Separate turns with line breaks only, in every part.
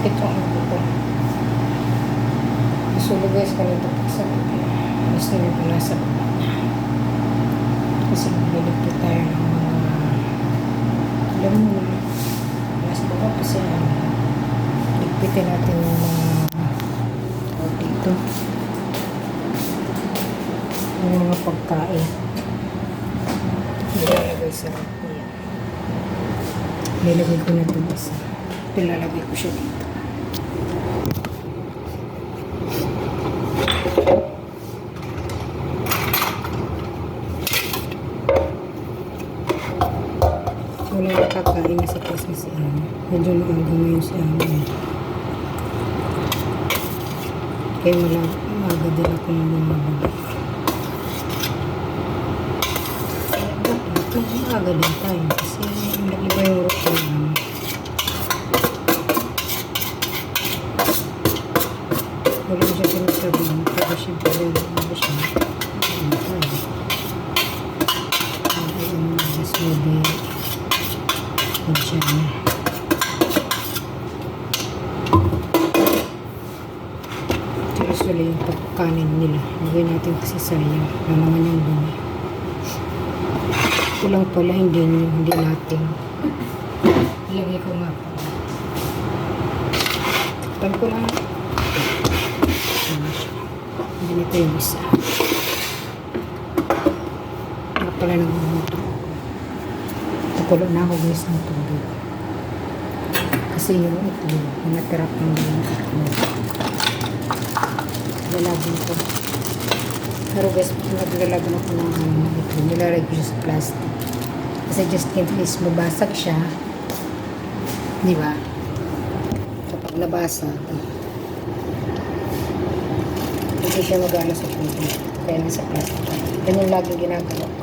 Sakit yung ulo ko. Nasulo guys kanito pagsakit. Mas nila ko nasa baba niya. Kasi magbibigti tayo ng mga alam mo na nasa baba kasi ano, ligpitin natin yung mga tawag dito. Yung mga pagkain. Nilalagay sa rep ko yan. Nilagay ko na ito isa. Pilalagay ko siya dito. Wala na kakain na sa kasi si Ama. Medyo maaga ngayon si Ama. eh. Kaya wala, maaga din ako nang bumabalik. Ito, maaga din tayo kasi nag-iba yung routine namin. Wala siya sinasabihin. Pero siyempre, ano siya, ano tayo. Ay, ano, mas maybe, huwag siya na. Ito usually yung pagkanin nila. Lagay natin kasi sayang. Ano naman yung dumi. Kulang pala, hindi, hindi natin. Ilagay ko nga pa. Takpan ko lang. Ano siya. Hindi nito yung isa. Nga pala nang umuto. Tukulo na ako guys ng tubig. Kasi yung ito, yung natira pang yung ito. Lalagyan ko. Pero guys, naglalaban ako ng ano, ito. Nilalagay ko sa plastic. Kasi just in case mabasag siya. Di ba? Kapag nabasag, hindi siya magana sa tubig. Kaya nasa plastic. Ganyan lagi ginagawa ko.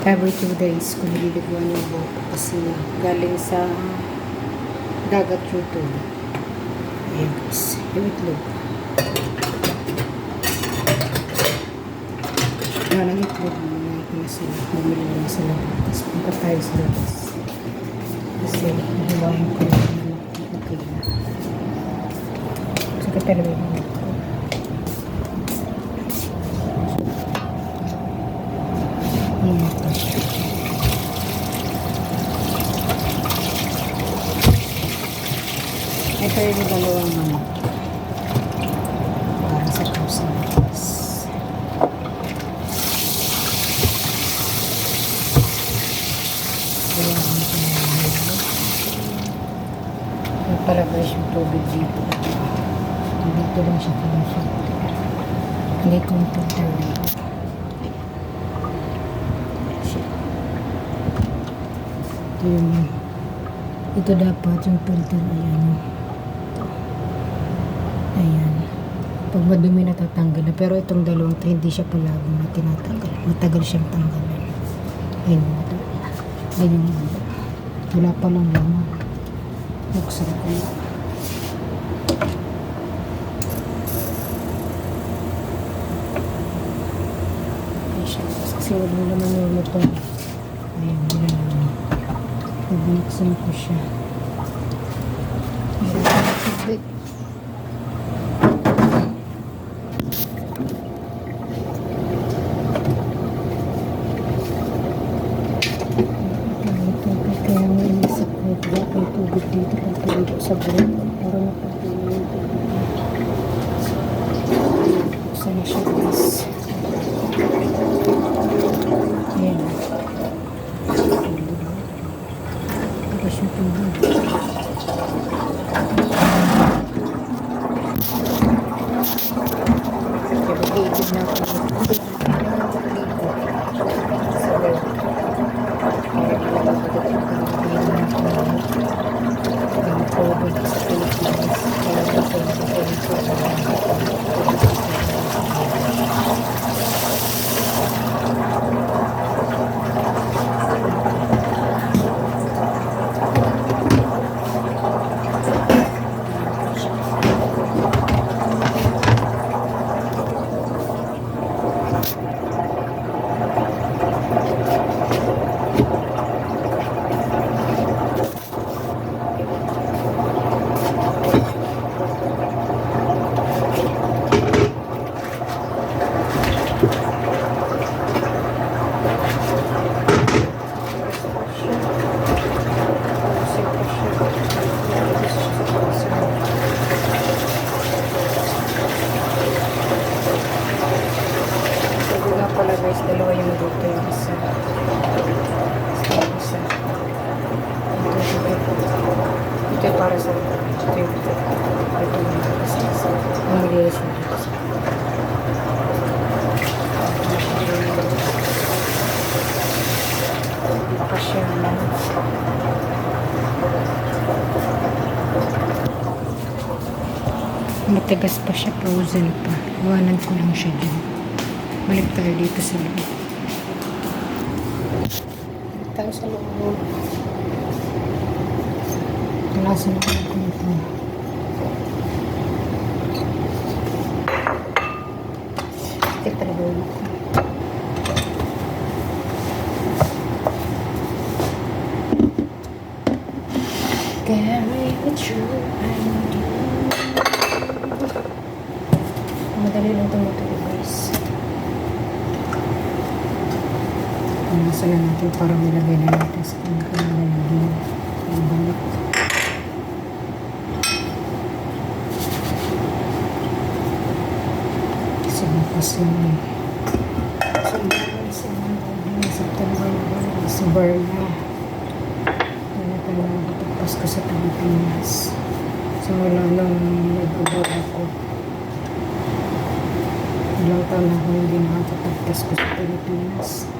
Every two days ko nililiguan yung buhok kasi galing sa dagat yung tubig. Ayan guys, yung itlog. Wala nang itlog, bumalik na sila. Bumili na sila. Tapos punta tayo sa labas. Kasi hiwain ko na naman. Okay na. Kasi ka talaga yung ko. Ingat na siya. Ito yung dalawang ano. Para sa crossings. Kaya ang pinahihilo. Yung pala guys yung tubig dito. Dito lang siya pinafilter. Hindi ko yung filter dito. Ito yung ito dapat yung filter ayan. Ayan. Pag madumi natatanggal na. Pero itong dalawang to hindi siya palagong na tinatanggal. Matagal siyang tanggalin. Ayun. iba. Wala pa lang laman. Buksan ko. Kasi walang laman yung luto. Ayun, wala laman. Bubuksan ko siya. Matigas pa siya, frozen pa. Iwanan ko lang siya dyan. Balik tayo dito sa loob. Balik tayo sa loob. Talasan ako ng ito. Ito talaga ulo ko. Carry with you and you. Madali lang tumutuloy guys. Natin para malagay na natin sa pagkakalagay. Ibalik. Kasi bukas lang eh. Sa mga sa mga September na sa bar na. Na nakatagpas ko sa Pilipinas. So wala nang nag-abroad ako. Ilang taon ako hindi nakakatagpas ko sa Pilipinas.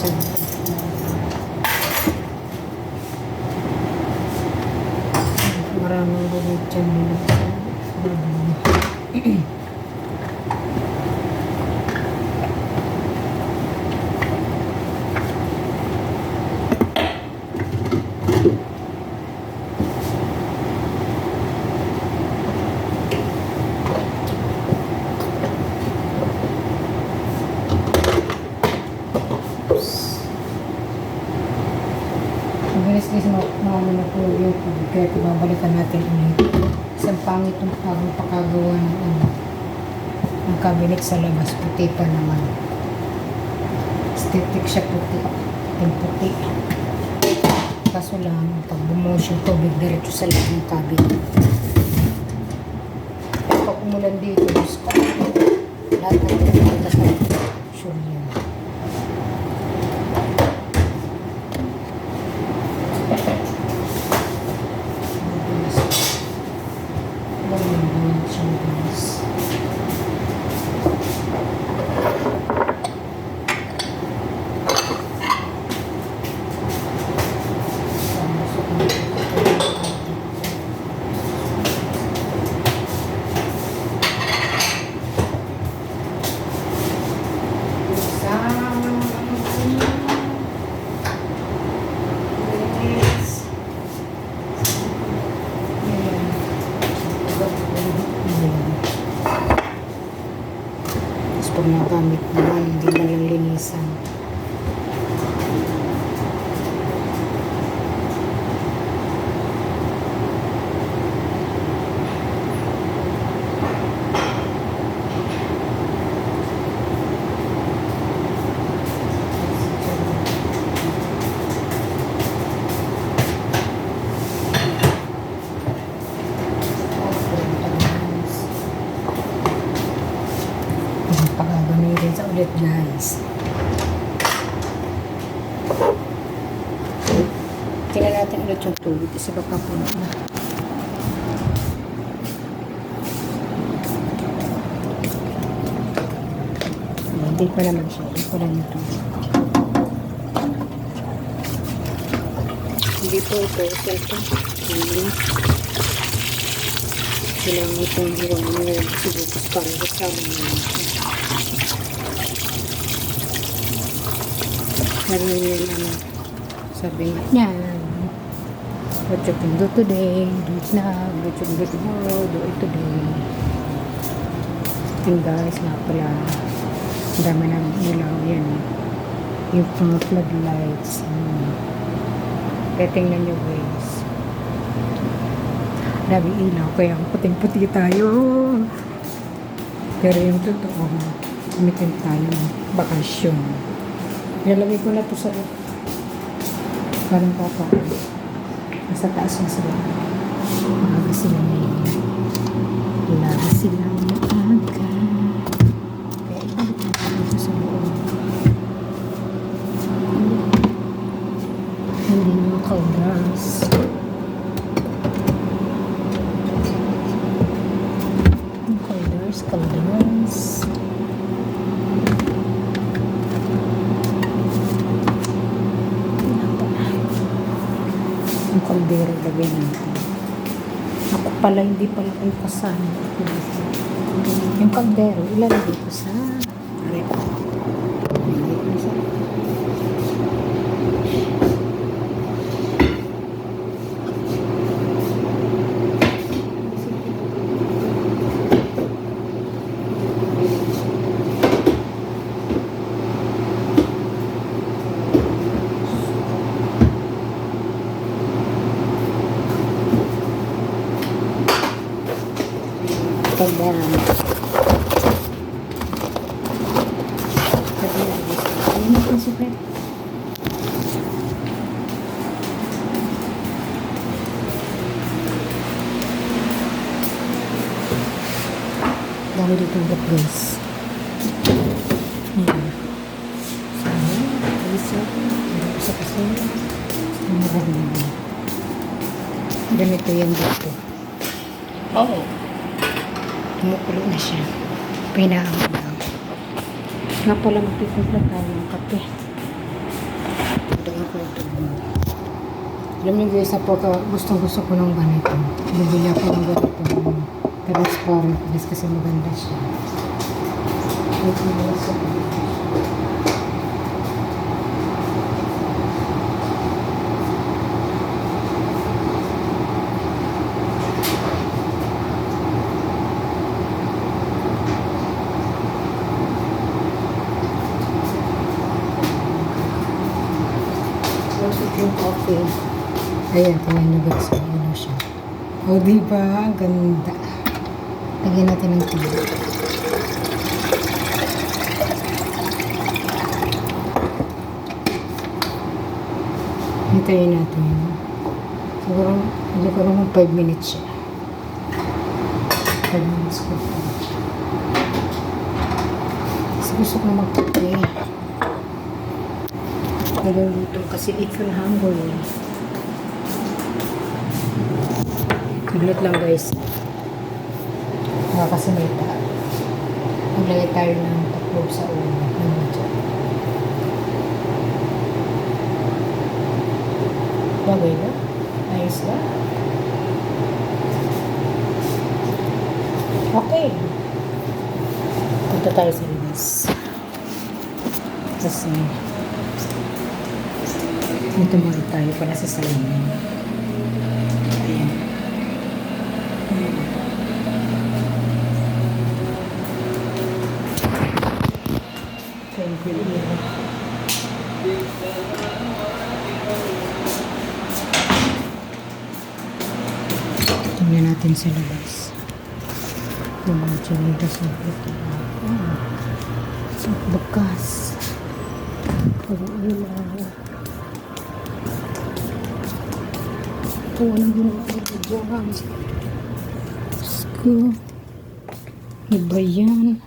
sa Maraming bubog dyan nila sa babae. Mabilis kasi maano na po yung tubig kaya babalikan natin ulit. Isang pangit parang pakagawa ng ano. Ang cabinet sa labas, puti pa naman. Aesthetic siya puti. Yung puti. Kaso lang, pag yung tubig diretso sa loob ng cabinet. Pag umulan dito, Diyos ko, lahat ng sa sure yan. Yes. Tapos pag nagamit naman, hindi na lang linisan. Pagkagamitin sa ulit guys. Tingnan natin ulit yung tubig kasi baka puno na. Hindi pa naman siya. Hindi pa lang yung tubig. Hindi po ito. Ito ito. Hindi. Kailangan itong hirang ngayon siguro para kasama naman Narinig ano, sabi niya, what you can do today, do it now, what you can do tomorrow, do it today. And guys, nga pala, ang dami ng ilaw yan. Yung mga floodlights. Um, kaya tingnan nyo guys. Dami ilaw, kaya puting-puti tayo. Pero yung totoo, kumitin tayo ng bakasyon. Nilalagay ko na to sa parang papa. Nasa taas yung sila. Maaga sila ngayon. Maaga sila maaga. Kaya ibalik na tayo ito sa loob. Hindi yung kaldas. Yung kaldas, kaldas. Yung kaldero lagay natin. Ako pala, hindi pala kayo kasama. Yung kaldero, ilalagay ko sa rep. Ilalagay ko sa kaldero. Ayun na yung super. Dami dito ang guys. Ayan. So, guys. Sa kasi, maganda. Ganito yan dito. Oo. Siya. Pinaango lang. Nga pala magtitimpla tayo ng kape. Dagan ko ito. Alam niyo guys, napaka gustong gusto ko ng ganito. Bibili ako ng ganito. Transparent guys kasi maganda siya. Ito na sa Also Ayan, tinanagad sa ano siya. O, diba? Ang ganda. Lagyan natin ng tubig. Hintayin natin. Siguro, siguro mga 5 minutes siya. 5 minutes ko. Kasi gusto ko magkape. Naluluto kasi eat for hunger. Saglit lang guys. Baka kasi may ta. Maglagay tayo ng taklob sa ulo. Ng medyo. Bagay ba? Ayos ba? Okay. Punta tayo sa labas. Kasi dito muna tayo para sa salamin. Ayan. Thank you. Tingnan natin sa labas. Yung mga chalita sa ito. Ah, sa bekas. Pag-ilaw. Ito, anong ginawa ko dyan? Diyos ko. Ano ba yan?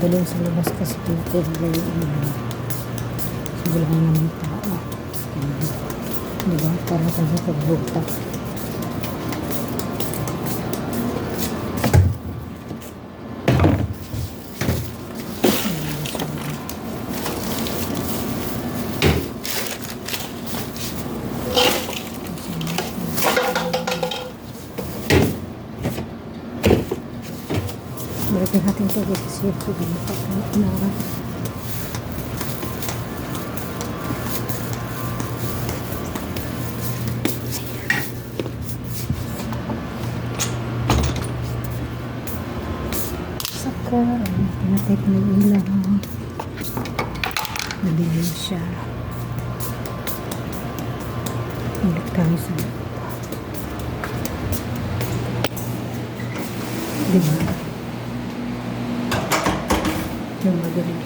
Madaling sa labas kasi pinted na yung ulan. So, wala na naman tao. Diba? Para sa sa kasi ito din na Saka, ko ng ilaw. Nabili siya. Ulit tayo sa Diba? Taran.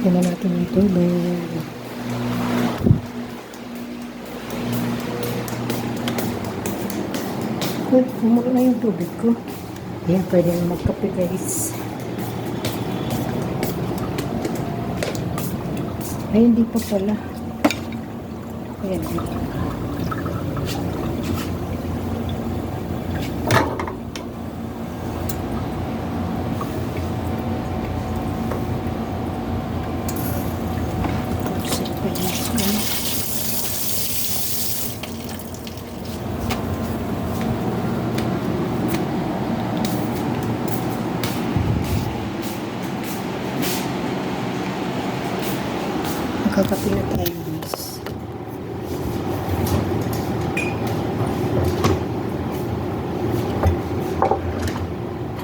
Tingnan natin yung tubig. Uy, umulo na yung tubig ko. Ayan, pwede na magkape guys. Ay, hindi pa pala. Ayan.